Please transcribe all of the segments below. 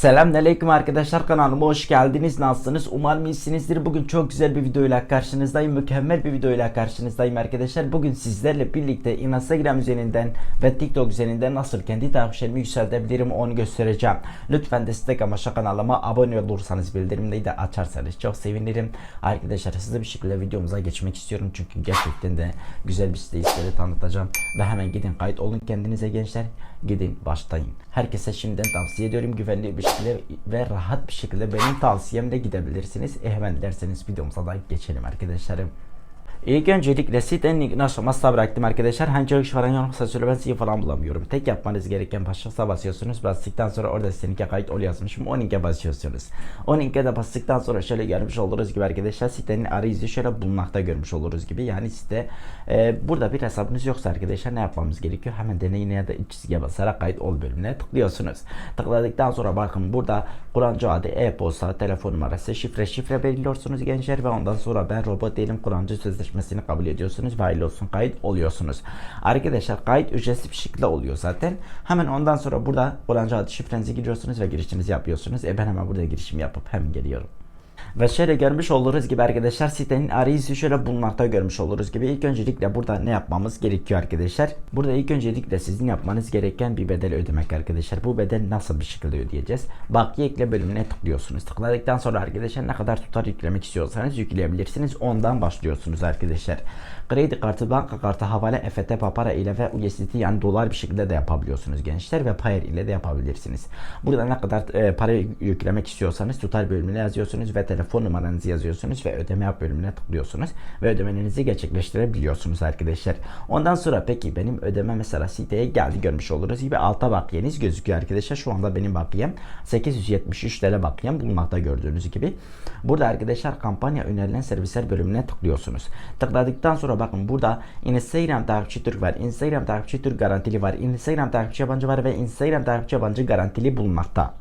Selamünaleyküm arkadaşlar kanalıma hoş geldiniz. Nasılsınız? Umarım iyisinizdir. Bugün çok güzel bir videoyla karşınızdayım. Mükemmel bir videoyla karşınızdayım arkadaşlar. Bugün sizlerle birlikte Instagram üzerinden ve TikTok üzerinden nasıl kendi takipçilerimi yükseltebilirim onu göstereceğim. Lütfen destek amaçlı kanalıma abone olursanız bildirimleri de açarsanız çok sevinirim. Arkadaşlar hızlı bir şekilde videomuza geçmek istiyorum. Çünkü gerçekten de güzel bir site tanıtacağım. Ve hemen gidin kayıt olun kendinize gençler. Gidin başlayın. Herkese şimdiden tavsiye ediyorum. Güvenli şekilde ve rahat bir şekilde benim tavsiyemle gidebilirsiniz. E hemen dilerseniz videomuza da geçelim arkadaşlarım. İlk öncelikle sitenin linkini aşamasına bıraktım arkadaşlar. Hangi iş falan yoksa söyle ben sizi falan bulamıyorum. Tek yapmanız gereken başlıksa basıyorsunuz. Bastıktan sonra orada siteninke kayıt ol yazmışım. O linke basıyorsunuz. O linke de bastıktan sonra şöyle görmüş oluruz gibi arkadaşlar sitenin arayüzü şöyle bulmakta görmüş oluruz gibi. Yani site e, burada bir hesabınız yoksa arkadaşlar ne yapmamız gerekiyor? Hemen deneyin ya da iç çizgiye basarak kayıt ol bölümüne tıklıyorsunuz. Tıkladıktan sonra bakın burada kullanıcı adı, e-posta, telefon numarası, şifre şifre belirliyorsunuz gençler ve ondan sonra ben robot değilim kullanıcı sözleşmesini kabul ediyorsunuz ve hayırlı olsun kayıt oluyorsunuz. Arkadaşlar kayıt ücretsiz bir şekilde oluyor zaten. Hemen ondan sonra burada kullanıcı adı şifrenizi giriyorsunuz ve girişinizi yapıyorsunuz. E ben hemen burada girişimi yapıp hem geliyorum. Ve şöyle görmüş oluruz gibi arkadaşlar sitenin arayüzü şöyle bulmakta görmüş oluruz gibi. İlk öncelikle burada ne yapmamız gerekiyor arkadaşlar? Burada ilk öncelikle sizin yapmanız gereken bir bedel ödemek arkadaşlar. Bu bedel nasıl bir şekilde ödeyeceğiz? Bakiye ekle bölümüne tıklıyorsunuz. Tıkladıktan sonra arkadaşlar ne kadar tutar yüklemek istiyorsanız yükleyebilirsiniz. Ondan başlıyorsunuz arkadaşlar. Kredi kartı, banka kartı, havale, EFT, papara ile ve USDT yani dolar bir şekilde de yapabiliyorsunuz gençler ve Payer ile de yapabilirsiniz. Burada ne kadar e, para yüklemek istiyorsanız tutar bölümüne yazıyorsunuz ve telefon numaranızı yazıyorsunuz ve ödeme yap bölümüne tıklıyorsunuz ve ödemenizi gerçekleştirebiliyorsunuz arkadaşlar. Ondan sonra peki benim ödeme mesela siteye geldi görmüş oluruz gibi alta bakiyeniz gözüküyor arkadaşlar. Şu anda benim bakiyem 873 TL bakiyem bulmakta gördüğünüz gibi. Burada arkadaşlar kampanya önerilen servisler bölümüne tıklıyorsunuz. Tıkladıktan sonra bakın burada Instagram takipçi Türk var. Instagram takipçi Türk garantili var. Instagram takipçi yabancı var ve Instagram takipçi yabancı garantili bulunmakta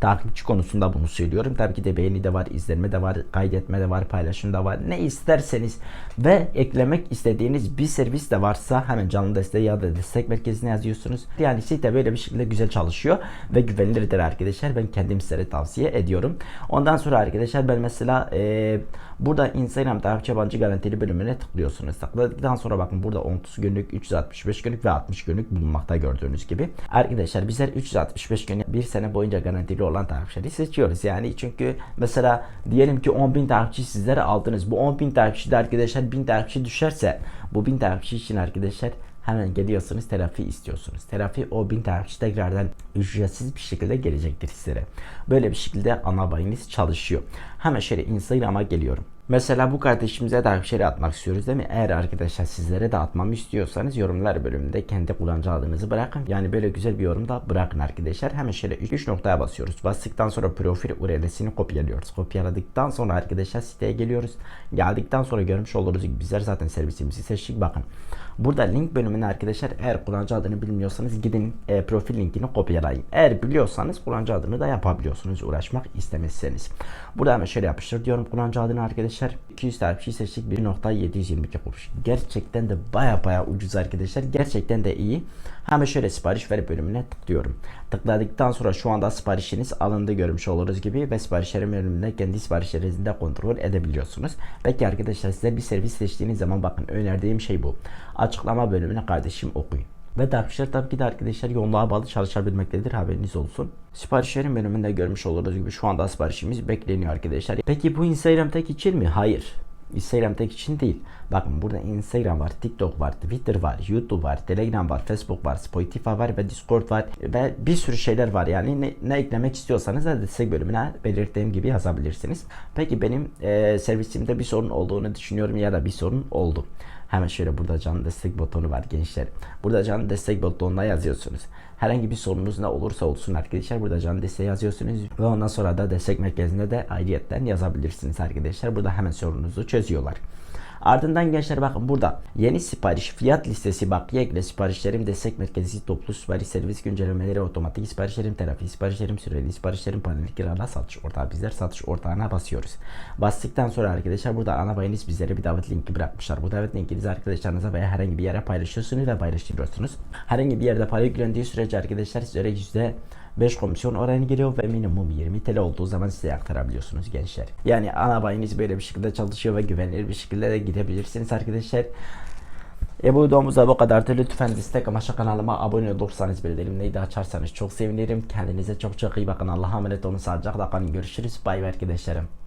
takipçi konusunda bunu söylüyorum. Tabii ki de beğeni de var, izlenme de var, kaydetme de var, paylaşım da var. Ne isterseniz ve eklemek istediğiniz bir servis de varsa hemen canlı desteği ya da destek merkezine yazıyorsunuz. Yani site böyle bir şekilde güzel çalışıyor ve güvenilirdir arkadaşlar. Ben kendim size tavsiye ediyorum. Ondan sonra arkadaşlar ben mesela e, burada Instagram takipçi yabancı garantili bölümüne tıklıyorsunuz. Tıkladıktan sonra bakın burada 30 günlük, 365 günlük ve 60 günlük bulunmakta gördüğünüz gibi. Arkadaşlar bizler 365 gün bir sene boyunca garantili olan takipçileri seçiyoruz. Yani çünkü mesela diyelim ki 10.000 takipçi sizlere aldınız. Bu 10.000 takipçide arkadaşlar 1000 takipçi düşerse bu 1000 takipçi için arkadaşlar hemen geliyorsunuz terapi istiyorsunuz. Terapi o 1000 takipçi tekrardan ücretsiz bir şekilde gelecektir sizlere. Böyle bir şekilde ana bayınız çalışıyor. Hemen şöyle Instagram'a geliyorum. Mesela bu kardeşimize de şey atmak istiyoruz değil mi? Eğer arkadaşlar sizlere de atmamı istiyorsanız yorumlar bölümünde kendi kullanıcı adınızı bırakın. Yani böyle güzel bir yorum da bırakın arkadaşlar. Hemen şöyle 3 noktaya basıyoruz. Bastıktan sonra profil URL'sini kopyalıyoruz. Kopyaladıktan sonra arkadaşlar siteye geliyoruz. Geldikten sonra görmüş oluruz bizler zaten servisimizi seçtik. Bakın burada link bölümüne arkadaşlar eğer kullanıcı adını bilmiyorsanız gidin e, profil linkini kopyalayın. Eğer biliyorsanız kullanıcı adını da yapabiliyorsunuz uğraşmak istemezseniz. Burada hemen şöyle yapıştır diyorum kullanıcı adını arkadaşlar arkadaşlar 200 takipçi seçtik 1.722 kuruş. Gerçekten de baya baya ucuz arkadaşlar. Gerçekten de iyi. Hemen şöyle sipariş ver bölümüne tıklıyorum. Tıkladıktan sonra şu anda siparişiniz alındı görmüş oluruz gibi ve siparişlerin bölümünde kendi siparişlerinizi de kontrol edebiliyorsunuz. Peki arkadaşlar size bir servis seçtiğiniz zaman bakın önerdiğim şey bu. Açıklama bölümüne kardeşim okuyun. Ve takipçiler tabii ki de arkadaşlar yoğunluğa bağlı çalışabilmektedir haberiniz olsun. Siparişlerin bölümünde görmüş olduğunuz gibi şu anda siparişimiz bekleniyor arkadaşlar. Peki bu Instagram tek için mi? Hayır. Instagram tek için değil. Bakın burada Instagram var, TikTok var, Twitter var, YouTube var, Telegram var, Facebook var, Spotify var ve Discord var ve bir sürü şeyler var. Yani ne, ne eklemek istiyorsanız da destek bölümüne belirttiğim gibi yazabilirsiniz. Peki benim e, servisimde bir sorun olduğunu düşünüyorum ya da bir sorun oldu. Hemen şöyle burada canlı destek butonu var gençler. Burada canlı destek butonuna yazıyorsunuz. Herhangi bir sorunuz ne olursa olsun arkadaşlar burada canlı desteği yazıyorsunuz ve ondan sonra da destek merkezinde de ayrıyetten yazabilirsiniz arkadaşlar. Burada hemen sorunuzu çözüyorlar. Ardından gençler bakın burada yeni sipariş fiyat listesi bakiye ekle siparişlerim destek merkezi toplu sipariş servis güncellemeleri otomatik siparişlerim terapi siparişlerim süreli siparişlerim panel kirala satış ortağı bizler satış ortağına basıyoruz. Bastıktan sonra arkadaşlar burada ana bayiniz bizlere bir davet linki bırakmışlar. Bu davet linkinizi arkadaşlarınıza veya herhangi bir yere paylaşıyorsunuz ve paylaştırıyorsunuz. Herhangi bir yerde para yüklendiği sürece arkadaşlar sizlere yüzde 5 komisyon oranı geliyor ve minimum 20 TL olduğu zaman size aktarabiliyorsunuz gençler. Yani ana bayiniz böyle bir şekilde çalışıyor ve güvenilir bir şekilde de gidebilirsiniz arkadaşlar. E bu videomuzda bu kadardı. Lütfen destek amaçlı kanalıma abone olursanız bildirimleri de açarsanız çok sevinirim. Kendinize çok çok iyi bakın. Allah'a emanet olun. Sağlıcakla kalın. Görüşürüz. Bay bay arkadaşlarım.